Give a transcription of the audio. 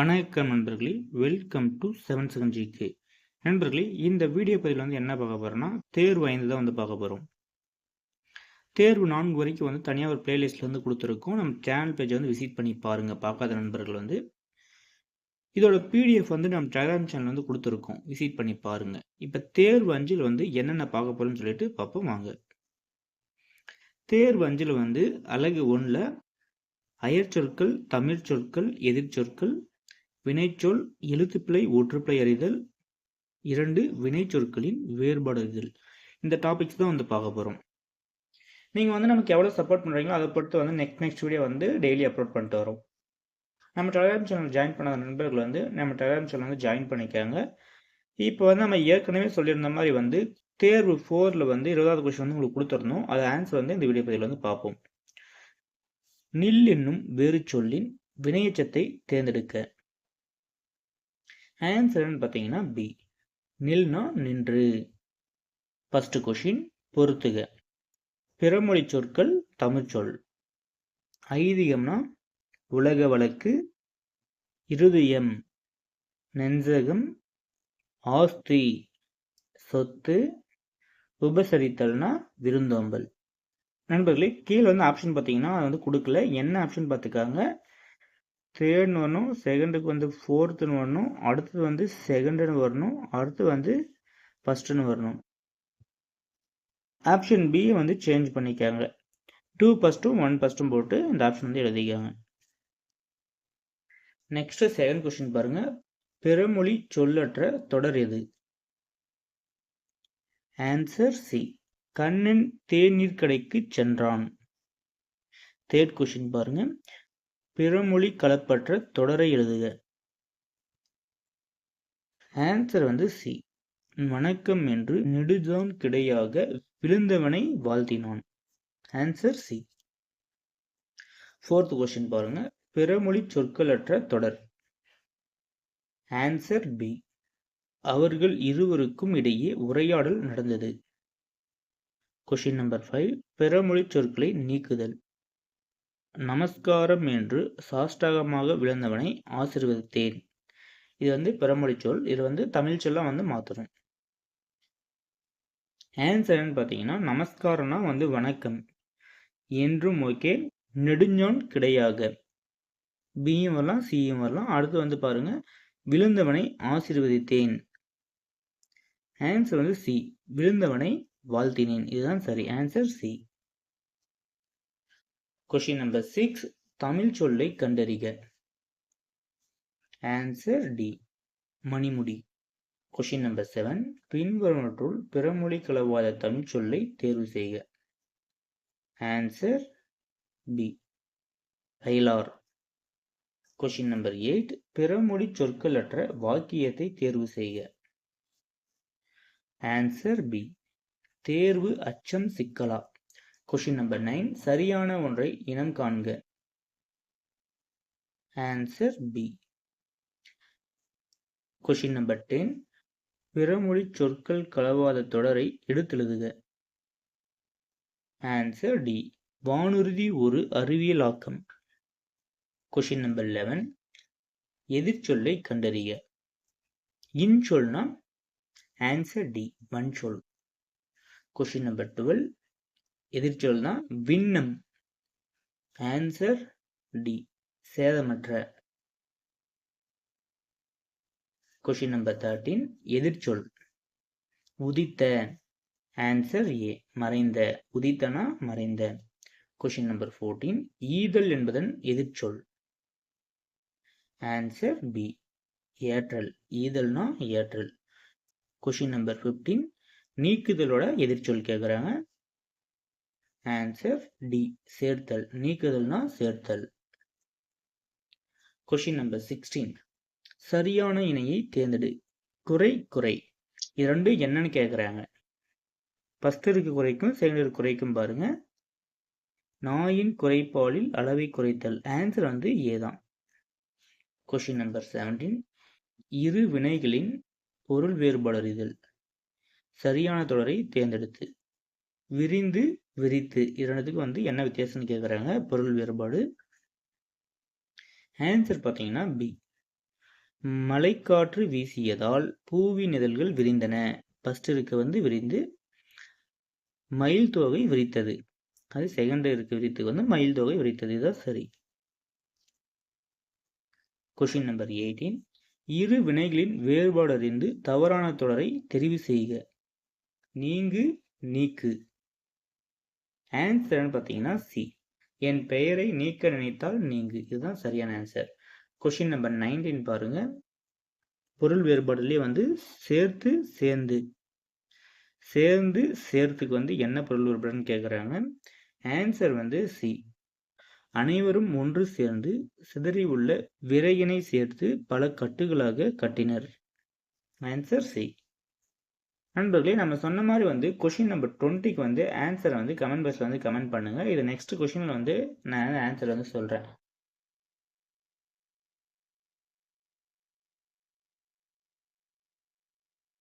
வணக்கம் நண்பர்களே. Welcome to seven second GK நண்பர்களே இந்த வீடியோ பதிவில் வந்து என்ன பார்க்க போகிறோம்னா தேர்வு ஐந்து தான் வந்து பார்க்க போகிறோம் தேர்வு நான்கு வரைக்கும் வந்து தனியாக ஒரு பிளேலிஸ்ட்டில் வந்து கொடுத்துருக்கோம். நம்ம சேனல் பேஜை வந்து விசிட் பண்ணி பாருங்கள் பார்க்காத நண்பர்கள் வந்து. இதோட பிடிஎஃப் வந்து நம்ம டெலிகிராம் சேனல் வந்து கொடுத்துருக்கோம். விசிட் பண்ணி பாருங்கள் இப்போ தேர்வு அஞ்சில் வந்து என்னென்ன பார்க்க போகிறோம்னு சொல்லிட்டு பார்ப்போம் வாங்க. தேர்வு அஞ்சில் வந்து அழகு ஒன்றில் அயற்சொற்கள் தமிழ் சொற்கள் எதிர்ச்சொற்கள் வினைச்சொல் எழுத்துப்பிழை ஒற்றுப்பிழை அறிதல். இரண்டு வினைச்சொற்களின் வேறுபாடு அறிதல் இந்த டாபிக்ஸ் தான் வந்து பார்க்க போகிறோம் நீங்கள் வந்து நமக்கு எவ்வளோ சப்போர்ட் பண்ணுறீங்களோ அதை பொறுத்து வந்து நெக்ஸ்ட் நெக்ஸ்ட் வீடியோ வந்து டெய்லி அப்லோட் பண்ணிட்டு வரோம். நம்ம டெலிகிராம் சேனல் ஜாயின் பண்ணாத நண்பர்கள் வந்து நம்ம டெலிகிராம் சேனல் வந்து ஜாயின் பண்ணிக்காங்க. இப்போ வந்து நம்ம ஏற்கனவே சொல்லியிருந்த மாதிரி வந்து தேர்வு ஃபோரில் வந்து இருபதாவது கொஸ்டின் வந்து உங்களுக்கு கொடுத்துருந்தோம் அது ஆன்சர் வந்து இந்த வீடியோ பதிவில் வந்து பார்ப்போம். நில் என்னும் வேறு சொல்லின் வினையச்சத்தை தேர்ந்தெடுக்க. ஆன்சர்னு பார்த்தீங்கன்னா பி நில்னா நின்று. ஃபர்ஸ்ட் கொஷின் பொறுத்துக. பிறமொழி சொற்கள் தமிழ்ச்சொல் சொல். உலக வழக்கு இருதயம் நெஞ்சகம் ஆஸ்தி சொத்து உபசரித்தல்னா விருந்தோம்பல். நண்பர்களே கீழே வந்து ஆப்ஷன் பார்த்தீங்கன்னா அது வந்து கொடுக்கல. என்ன ஆப்ஷன் பார்த்துக்காங்க தேர்ட்னு வரணும் செகண்டுக்கு வந்து ஃபோர்த்துன்னு வரணும் அடுத்தது வந்து செகண்டுன்னு வரணும் அடுத்து வந்து ஃபஸ்ட்டுன்னு வரணும். ஆப்ஷன் பி வந்து சேஞ்ச் பண்ணிக்காங்க. டூ ஃபஸ்ட்டும் ஒன் ஃபஸ்ட்டும் போட்டு இந்த ஆப்ஷன் வந்து எழுதிக்காங்க. நெக்ஸ்ட் செகண்ட் கொஸ்டின் பாருங்க. பிறமொழி சொல்லற்ற தொடர் எது? ஆன்சர் சி கண்ணன் தேநீர் கடைக்கு சென்றான். தேர்ட் கொஸ்டின் பாருங்க. பிறமொழி கலப்பற்ற தொடரை எழுதுக. ஆன்சர் வந்து சி வணக்கம் என்று நெடுஜான் கிடையாக விழுந்தவனை வாழ்த்தினான். ஆன்சர் சி ஃபோர்த் கொஸ்டின் பாருங்க. பிறமொழி சொற்களற்ற தொடர். ஆன்சர் பி அவர்கள் இருவருக்கும் இடையே உரையாடல் நடந்தது. கொஷின் நம்பர் ஃபைவ் பிறமொழி சொற்களை நீக்குதல். நமஸ்காரம் என்று சாஷ்டகமாக விழுந்தவனை ஆசிர்வதித்தேன். இது வந்து பிறமொழி சொல். இது வந்து தமிழ் சொல்ல வந்து மாற்றணும் ஆன்சர்னு பார்த்தீங்கன்னா நமஸ்காரம்னா வந்து வணக்கம். என்றும் ஓகே. நெடுஞ்சோன் கிடையாக பியும் வரலாம் சியும் வரலாம். அடுத்து வந்து பாருங்க. விழுந்தவனை ஆசிர்வதித்தேன். ஆன்சர் வந்து சி விழுந்தவனை வாழ்த்தினேன். இதுதான் சரி. Answer C question number six Tamil சொல்லை கண்டறிக. ஆன்சர் டி மணிமுடி. கொஷின் நம்பர் செவன் பின்வருவற்றுள் பிறமொழி கலவாத தமிழ் சொல்லை தேர்வு செய்க. ஆன்சர் பி ஐலார் கொஷின் நம்பர் எயிட் பிறமொழி சொற்களற்ற வாக்கியத்தை தேர்வு செய்க. ஆன்சர் பி தேர்வு அச்சம் சிக்கலா. கொஷின் நம்பர் நைன் சரியான ஒன்றை இனம் காண்க. Answer B question number ten பிறமொழி சொற்கள் கலவாத தொடரை எடுத்தெழுதுக. ஆன்சர் டி வானுறுதி ஒரு அறிவியலாக்கம். கொஷின் நம்பர் லெவன் எதிர்ச்சொல்லை கண்டறிய இன்சொல்னா ஆன்சர் டி வன்சொல் கொஷின் நம்பர் டுவெல் எதிர்ச்சொல் தான் விண்ணம். ஆன்சர் டி சேதமற்ற. கொஷின் நம்பர் தேர்ட்டீன் எதிர்ச்சொல் உதித்த. ஆன்சர் ஏ மறைந்த. உதித்தனா மறைந்த. கொஷின் நம்பர் ஃபோர்டீன் ஈதல் என்பதன் எதிர்ச்சொல் ஆன்சர் பி ஏற்றல். ஈதல்னா ஏற்றல். கொஷின் நம்பர் ஃபிஃப்டீன் நீக்குதலோட எதிர்ச்சொல் கேட்குறாங்க ஆன்சர் டி சேர்த்தல். நீக்குதல்னா சேர்த்தல். கொஷின் நம்பர் சிக்ஸ்டீன் சரியான இணையை தேர்ந்தெடு. குறை குறை. இரண்டு என்னன்னு கேட்குறாங்க ஃபர்ஸ்ட் குறைக்கும் செகண்ட் குறைக்கும் பாருங்க. நாயின் குறைப்பாலில் அளவை குறைத்தல். ஆன்சர் வந்து ஏதான் கொஷின் நம்பர் செவன்டீன் இரு வினைகளின் பொருள் வேறுபாடறிதல். சரியான தொடரை தேர்ந்தெடுத்து. விரிந்து விரித்து. இரண்டுத்துக்கு வந்து என்ன வித்தியாசம்னு கேட்குறாங்க பொருள் வேறுபாடு. ஆன்சர் பார்த்தீங்கன்னா பி மலைக்காற்று வீசியதால் பூவின் இதழ்கள் விரிந்தன. ஃபர்ஸ்ட் இருக்கு வந்து விரிந்து. மயில் தொகை விரித்தது. அது செகண்ட் இருக்கு விரித்துக்கு வந்து மயில் தொகை விரித்தது. இதுதான் சரி. கொஷின் நம்பர் எயிட்டீன் இரு வினைகளின் வேறுபாடு அறிந்து தவறான தொடரை தெரிவு செய்க. நீங்கு நீக்கு. ஆன்சர்னு பார்த்தீங்கன்னா சி என் பெயரை நீக்க நினைத்தால் நீங்கு. இதுதான் சரியான ஆன்சர் கொஷின் நம்பர் நைன்டீன் பாருங்க. பொருள் வேறுபாடுலேயே வந்து சேர்த்து சேர்ந்து. சேர்ந்து சேர்த்துக்கு வந்து என்ன பொருள் வேறுபாடுன்னு கேட்குறாங்க ஆன்சர் வந்து சி அனைவரும் ஒன்று சேர்ந்து சிதறி உள்ள விரையினை சேர்த்து பல கட்டுகளாக கட்டினர். ஆன்சர் சி நண்பர்களே நம்ம சொன்ன மாதிரி வந்து கொஷின் நம்பர் டுவெண்ட்டிக்கு வந்து ஆன்சரை வந்து கமெண்ட் பாக்ஸில் வந்து கமெண்ட் பண்ணுங்கள் இது நெக்ஸ்ட் கொஷினில் வந்து நான் ஆன்சர் வந்து சொல்கிறேன்